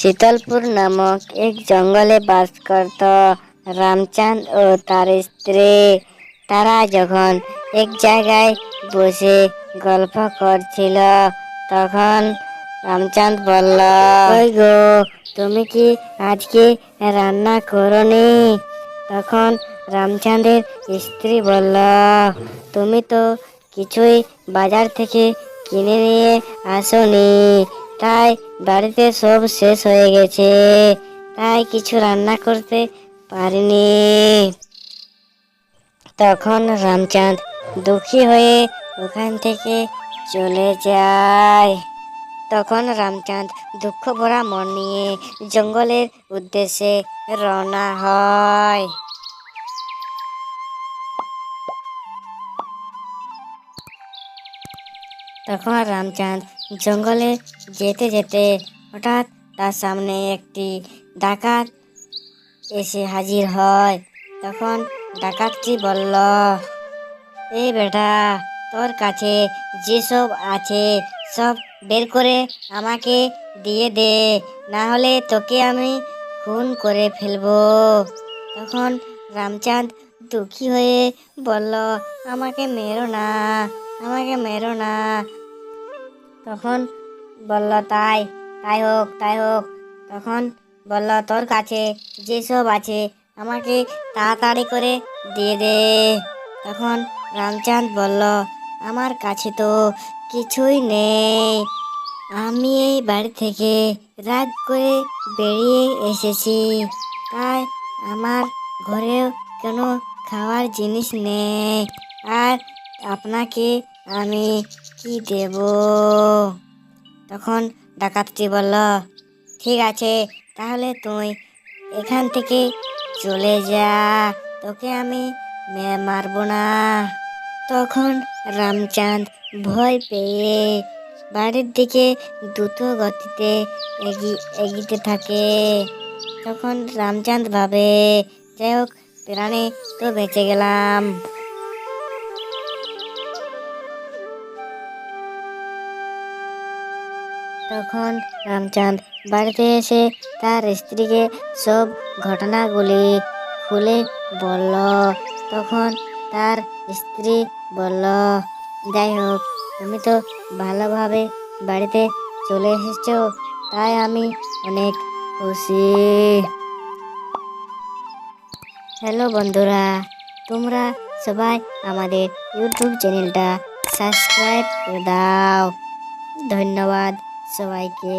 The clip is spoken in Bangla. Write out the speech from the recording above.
শীতলপুর নামক এক জঙ্গলে বাস করত রামচাঁদ ও তার স্ত্রী। তারা যখন এক জায়গায় বসে গল্প করছিল, তখন রামচাঁদ বলল, ওই গো, তুমি কি আজকে রান্না করনি? তখন রামচাঁদের স্ত্রী বলল, তুমি তো কিছুই বাজার থেকে কিনে নিয়ে আসনি। তাই বাড়িতে সব শেষ হয়ে গেছে। তাই কিছু রান্না করতে পারিনি। তখন রামচাঁদ দুঃখী হয়ে ওখান থেকে চলে যায়। তখন রামচাঁদ দুঃখ ভরা মন নিয়ে জঙ্গলের উদ্দেশ্যে রওনা হয়। তখন রামচাঁদ জঙ্গলে যেতে যেতে হঠাৎ তার সামনে একটি ডাকাত এসে হাজির হয়। তখন ডাকাতটি বলল এই বেটা, তোর কাছে যেসব আছে সব বের করে আমাকে দিয়ে দে, না হলে তোকে আমি খুন করে ফেলব। তখন রামচাঁদ দুঃখী হয়ে বলল, আমাকে মেরো না, আমাকে মেরো না। তখন বলল, তাই তাই হোক তাই হোক। তখন বলল, তোর কাছে যেসব আছে, আমাকে তাড়াতাড়ি করে দিয়ে দে। তখন রামচাঁদ বলল, আমার কাছে তো কিছুই নেই। আমি এই বাড়ি থেকে রাগ করে বেরিয়ে এসেছি। তাই আমার ঘরেও কোনো খাওয়ার জিনিস নেই। আর আপনাকে আমি কি দেব? তখন ডাকাতটি বলল, ঠিক আছে, তাহলে তুই এখান থেকে চলে যা। তোকে আমি মারবো না। তখন রামচাঁদ ভয় পেয়ে বাড়ির দিকে দ্রুত গতিতে এগি, এগিতে থাকে। তখন রামচাঁদ ভাবে, যাই হোক, প্রাণে তো বেঁচে গেলাম। তখন রামচাঁদ বাড়িতে এসে তার স্ত্রীকে সব ঘটনাগুলি খুলে বলল। তখন তার স্ত্রী বলল, যাই হোক, তুমি তো ভালোভাবে বাড়িতে চলে এসেছ, তাই আমি অনেক খুশি। হ্যালো বন্ধুরা, তোমরা সবাই আমাদের ইউটিউব চ্যানেলটা সাবস্ক্রাইব করে দাও। ধন্যবাদ। সবাইকে